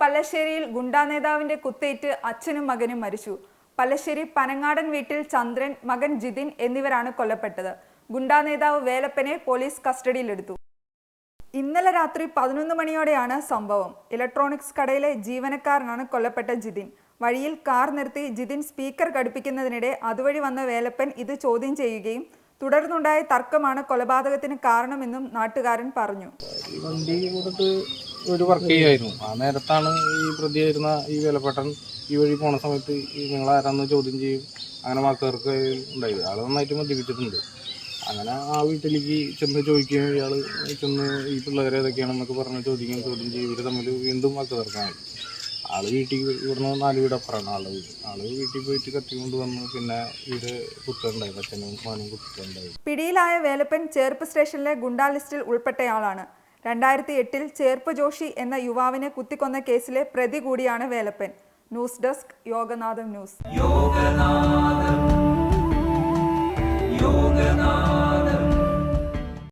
പല്ലശ്ശേരിയിൽ ഗുണ്ടാ നേതാവിന്റെ കുത്തേറ്റ് അച്ഛനും മകനും മരിച്ചു. പല്ലശ്ശേരി പനങ്ങാടൻ വീട്ടിൽ ചന്ദ്രൻ മകൻ ജിതിൻ എന്നിവരാണ് കൊല്ലപ്പെട്ടത്. ഗുണ്ടാ നേതാവ് വേലപ്പനെ പോലീസ് കസ്റ്റഡിയിലെടുത്തു. ഇന്നലെ രാത്രി പതിനൊന്ന് മണിയോടെയാണ് സംഭവം. ഇലക്ട്രോണിക്സ് കടയിലെ ജീവനക്കാരനാണ് കൊല്ലപ്പെട്ട ജിതിൻ. വഴിയിൽ കാർ നിർത്തി ജിതിൻ സ്പീക്കർ ഘടിപ്പിക്കുന്നതിനിടെ അതുവഴി വന്ന വേലപ്പൻ ഇത് ചോദ്യം ചെയ്യുകയും തുടർന്നുണ്ടായ തർക്കമാണ് കൊലപാതകത്തിന് കാരണമെന്നും നാട്ടുകാരൻ പറഞ്ഞു. ഒരു വർക്ക് ചെയ്യുമായിരുന്നു ആ നേരത്താണ് ഈ പ്രതിയായിരുന്ന ഈ വിലപ്പെട്ടൻ ഈ വഴി പോണ സമയത്ത് നിങ്ങൾ ആരാന്ന് ചോദ്യം ചെയ്യും. അങ്ങനെ വാക്കുകൾക്ക് ഉണ്ടായത്. ആൾ നന്നായിട്ട് മദ്യപിച്ചിട്ടുണ്ട്. അങ്ങനെ ആ വീട്ടിലേക്ക് ചെന്ന് ചോദിക്കുകയും ഇയാൾ ചെന്ന് ഈ പിള്ളേരെ ഏതൊക്കെയാണെന്നൊക്കെ പറഞ്ഞ് ചോദിക്കുകയും ചോദ്യം ചെയ്യും. ഇവർ തമ്മിൽ വീണ്ടും വാക്ക് തീർക്കാനായി ആൾ വീട്ടിൽ ഇവിടുന്ന് നാല് വീട് അപ്പുറമാണ് ആൾ വീട്ടിൽ പോയിട്ട് കത്തി കൊണ്ട് വന്നു പിന്നെ ഇവർ കുത്തുണ്ടായിരുന്നു അച്ഛനും മോനും കുത്തുണ്ടായിരുന്നു പിടിയിലായ വേലപ്പൻ ചേർപ്പ് സ്റ്റേഷനിലെ ഗുണ്ടാ ലിസ്റ്റിൽ ഉൾപ്പെട്ടയാളാണ്. രണ്ടായിരത്തി എട്ടിൽ ചേർപ്പ് ജോഷി എന്ന യുവാവിനെ കുത്തിക്കൊന്ന കേസിലെ പ്രതി കൂടിയാണ് Velappan. News desk Yoganatham news.